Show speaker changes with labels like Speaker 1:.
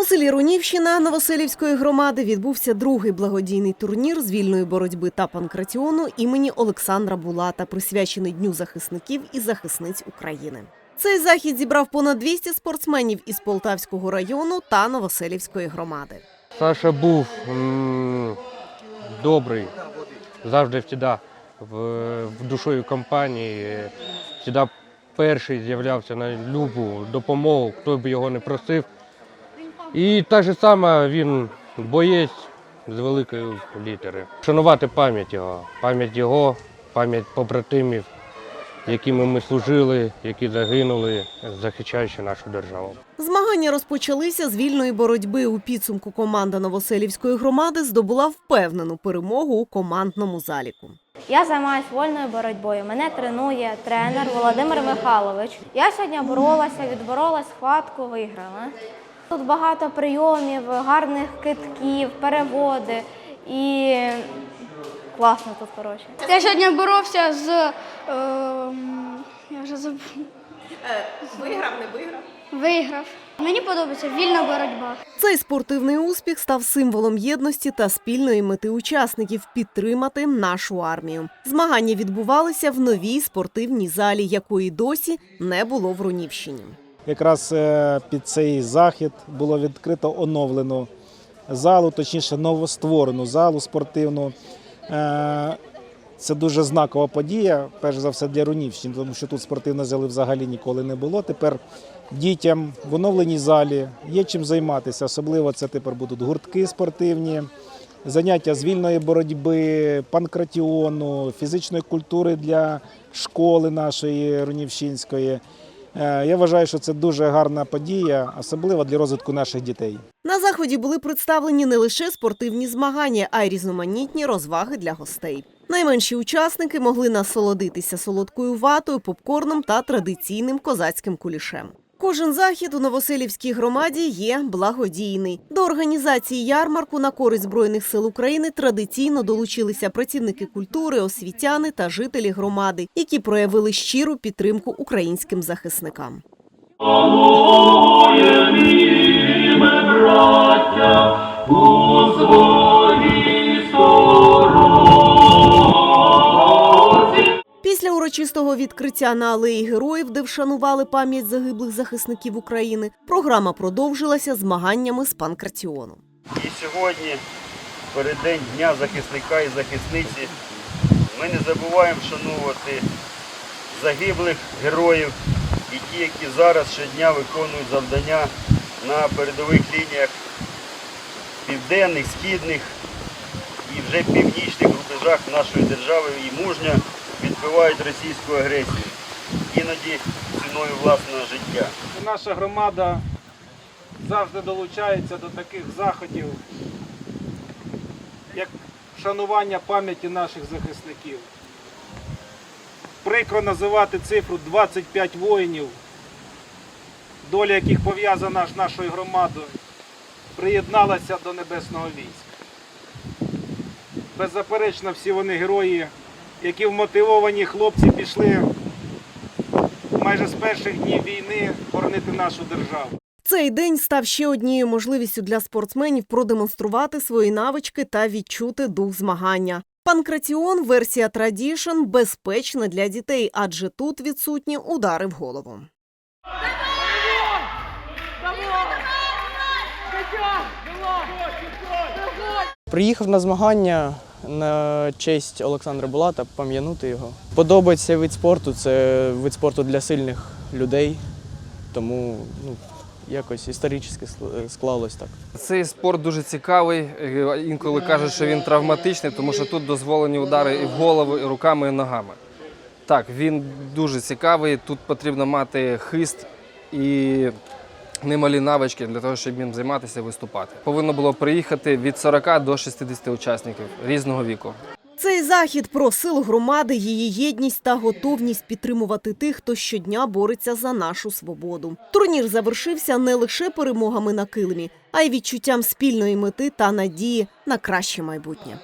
Speaker 1: У селі Рунівщина Новоселівської громади відбувся другий благодійний турнір з вільної боротьби та панкратіону імені Олександра Булата, присвячений Дню захисників і захисниць України. Цей захід зібрав понад 200 спортсменів із Полтавського району та Новоселівської громади.
Speaker 2: Саша був добрий, завжди завжди в, в душою компанії. Завжди перший з'являвся на любу допомогу, хто б його не просив. І так же саме він боєць з великої літери. Шанувати пам'ять його, пам'ять його, пам'ять побратимів, якими ми служили, які загинули, захищаючи нашу державу.
Speaker 1: Змагання розпочалися з вільної боротьби. У підсумку команда Новоселівської громади здобула впевнену перемогу у командному заліку.
Speaker 3: Я займаюся вольною боротьбою. Мене тренує тренер Володимир Михайлович. Я сьогодні боролася, відборолась схватку, виграла. Тут багато прийомів, гарних китків, переводи і класно тут коротше.
Speaker 4: Я сьогодні боровся з. Е, я вже забув.
Speaker 1: Виграв, не виграв.
Speaker 4: Виграв. Мені подобається вільна боротьба.
Speaker 1: Цей спортивний успіх став символом єдності та спільної мети учасників підтримати нашу армію. Змагання відбувалися в новій спортивній залі, якої досі не було в Рунівщині.
Speaker 5: Якраз е, під цей захід було відкрито оновлену залу, точніше новостворену залу спортивну. Е, Це дуже знакова подія, перш за все для Рунівщини, тому що тут спортивної зали взагалі ніколи не було. Тепер дітям в оновленій залі є чим займатися. Особливо це тепер будуть гуртки спортивні, заняття з вільної боротьби, панкратіону, фізичної культури для школи нашої Рунівщинської. Е, Я вважаю, що це дуже гарна подія, особливо для розвитку наших дітей.
Speaker 1: На заході були представлені не лише спортивні змагання, а й різноманітні розваги для гостей. Найменші учасники могли насолодитися солодкою ватою, попкорном та традиційним козацьким кулішем. Кожен захід у Новоселівській громаді є благодійний. До організації ярмарку на користь збройних сил України традиційно долучилися працівники культури, освітяни та жителі громади, які проявили щиру підтримку українським захисникам. Після урочистого відкриття на алеї героїв, де вшанували пам'ять загиблих захисників України, програма продовжилася змаганнями з панкратіону.
Speaker 6: І сьогодні, перед День Дня захисника і захисниці, ми не забуваємо вшанувати загиблих героїв і ті, які зараз щодня виконують завдання на передових лініях південних, східних і вже північних рубежах нашої держави і мужньо відбивають російську агресію, іноді ціною власного життя.
Speaker 7: Наша громада завжди долучається до таких заходів, як вшанування пам'яті наших захисників. Прикро називати цифру 25 воїнів, доля яких пов'язана з нашою громадою, приєдналася до небесного війська. Беззаперечно, всі вони герої, які вмотивовані хлопці пішли майже з перших днів війни боронити нашу державу.
Speaker 1: Цей день став ще однією можливістю для спортсменів продемонструвати свої навички та відчути дух змагання. Панкратіон версія Tradition безпечна для дітей, адже тут відсутні удари в голову.
Speaker 8: Приїхав на змагання на честь Олександра Булата, пам'янути його. Подобається вид спорту, це вид спорту для сильних людей, тому ну, якось історично склалось так.
Speaker 9: Цей спорт дуже цікавий. Інколи кажуть, що він травматичний, тому що тут дозволені удари і в голову, і руками, і ногами. Так, він дуже цікавий. Тут потрібно мати хист і немалі навички для того, щоб їм займатися виступати. Повинно було приїхати від 40 до 60 учасників різного віку.
Speaker 1: Цей захід про силу громади, її єдність та готовність підтримувати тих, хто щодня бореться за нашу свободу. Турнір завершився не лише перемогами на килимі, а й відчуттям спільної мети та надії на краще майбутнє.